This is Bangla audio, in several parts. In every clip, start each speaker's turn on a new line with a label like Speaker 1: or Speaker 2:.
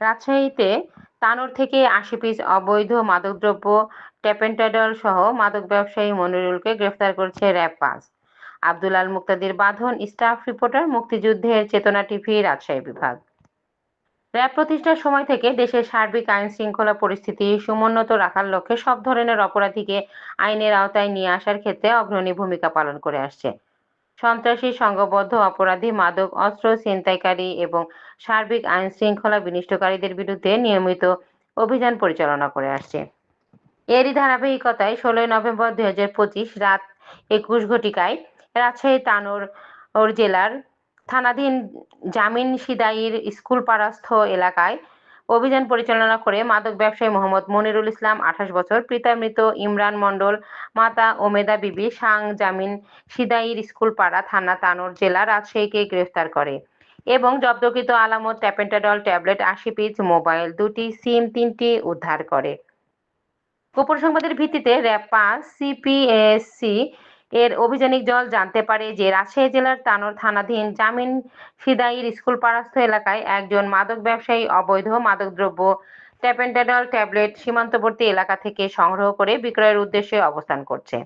Speaker 1: রাজশাহীতে তানোর থেকে আশি পিস অবৈধ মাদকদ্রব্য ট্যাপেন্টাডল সহ মাদক ব্যবসায়ী মনিরুলকে গ্রেফতার করেছে র্যাব পাঁচ। আব্দুল আল মুক্তাদির বাঁধন স্টাফ রিপোর্টার মুক্তিযুদ্ধের চেতনা টিভি, রাজশাহী বিভাগ। র্যাব প্রতিষ্ঠার সময় থেকে দেশের সার্বিক আইন শৃঙ্খলা পরিস্থিতি সমুন্নত রাখার লক্ষ্যে সব ধরনের অপরাধীকে আইনের আওতায় নিয়ে আসার ক্ষেত্রে অগ্রণী ভূমিকা পালন করে আসছে। সন্ত্রাসী, সংঘবদ্ধ, অপরাধী, মাদক, অস্ত্র, ছিনতাইকারী এবং সার্বিক আইন শৃঙ্খলা বিনষ্টকারীদের বিরুদ্ধে নিয়মিত অভিযান পরিচালনা করে আসছে। এরই ধারাবাহিকতায় ষোলোই নভেম্বর দুই হাজার পঁচিশ রাত একুশ ঘটিকায় রাজশাহী তানোর জেলার থানাধীন জামিন সিদাইর স্কুল পাড়াস্থ এলাকায় অভিযান পরিচালনা করে মাদক ব্যবসায়ী মোহাম্মদ মনিরুল ইসলাম, আঠাশ বছর পিতা মৃত ইমরান মণ্ডল, মাতা ওমেদা বিবি সাং জামিন, সিদাইর স্কুল পাড়া, থানা তানোর জেলা রাজশাহীকে গ্রেফতার করে। এবং জব্দকৃত আলামত, ট্যাপেন্টাডল ট্যাবলেট, আশি পিস মোবাইল দুটি, সিম তিনটি উদ্ধার করে। গোপন সংবাদের ভিত্তিতে র্যাব পাঁচ, সিপিএসসি এর অভিযানিক দল জানতে পারে যে রাজশাহী জেলার তানোর থানাধীন জামিন সিদাইর স্কুল পাড়াস্থ এলাকায় একজন মাদক ব্যবসায়ী অবৈধ মাদকদ্রব্য ট্যাপেন্টাডল ট্যাবলেট সীমান্তবর্তী এলাকা থেকে সংগ্রহ করে বিক্রয়ের উদ্দেশ্যে অবস্থান করছে।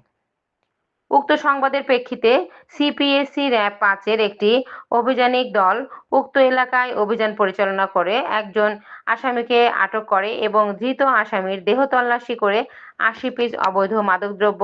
Speaker 1: উক্ত সংবাদের প্রেক্ষিতে সিপিএসসি র্যাব পাঁচের একটি অভিযানিক দল উক্ত এলাকায় অভিযান পরিচালনা করে, একজন আসামিকে আটক করে এবং ধৃত আসামির দেহ তল্লাশি করে আশি পিস অবৈধ মাদকদ্রব্য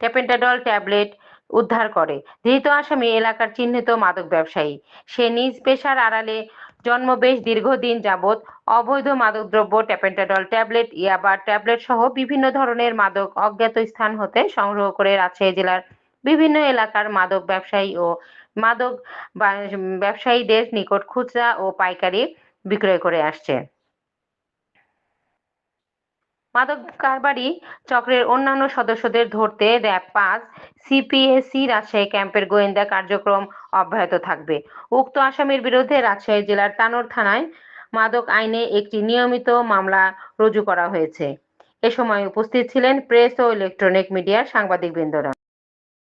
Speaker 1: ট্যাপেন্টাডল ট্যাবলেট উদ্ধার করে। ধৃত আসামি এলাকার চিহ্নিত মাদক ব্যবসায়ী। সে নিজ পেশার আড়ালে জন্মবেশ দীর্ঘদিন যাবৎ অবৈধ মাদকদ্রব্য ট্যাপেন্টাডল ট্যাবলেট ইয়াবা ট্যাবলেট সহ বিভিন্ন ধরনের মাদক অজ্ঞাত স্থান হতে সংগ্রহ করে রাজশাহী জেলার বিভিন্ন এলাকার মাদক ব্যবসায়ী ও মাদক ব্যবসায়ীদের নিকট খুচরা ও পাইকারি বিক্রয় করে আসছে। মাদক কারবারি চক্রের অন্যান্য সদস্যদের ধরতে র্যাব পাঁচ সিপিএসি রাজশাহী ক্যাম্পের গোয়েন্দা কার্যক্রম অব্যাহত থাকবে। উক্ত আসামির বিরুদ্ধে রাজশাহী জেলার তানোর থানায় মাদক আইনে একটি নিয়মিত মামলা রুজু করা হয়েছে। এ সময় উপস্থিত ছিলেন প্রেস ও ইলেকট্রনিক মিডিয়ার সাংবাদিকবৃন্দরা।